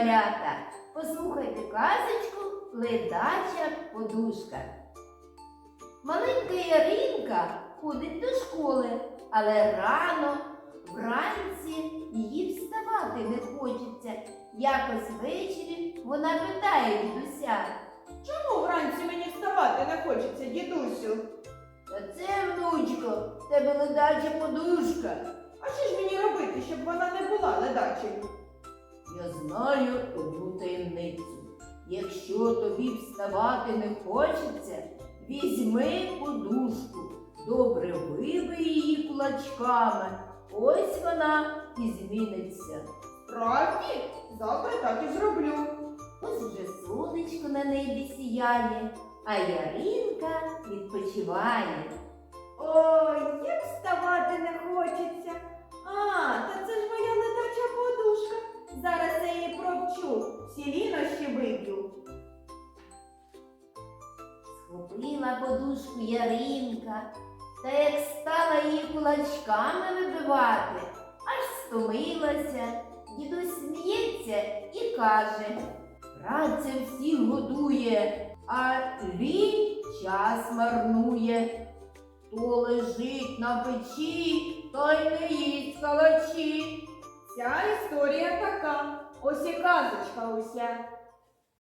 малята, послухайте казочку Ледача подушка. Маленька Яринка ходить до школи, але рано вранці їй вставати не хочеться. Якось ввечері вона питає дідуся. Чому вранці мені вставати не хочеться, дідусю? Та це, внучко, в тебе ледача подушка. А що ж мені робити, щоб вона не була ледачею? Я знаю одну таємницю. Якщо тобі вставати не хочеться, візьми подушку, добре вибий її кулачками. Ось вона і зміниться. Справді, завтра так і зроблю. Ось вже сонечко на небі сіяє, а Яринка відпочиває. Схопила подушку Яринка, та як стала її кулачками вибивати, аж стомилася. Дідусь сміється і каже, праця всіх годує, а лінь час марнує. Хто лежить на печі, той не їсть калачі. Ця історія така. Ось і казочка уся.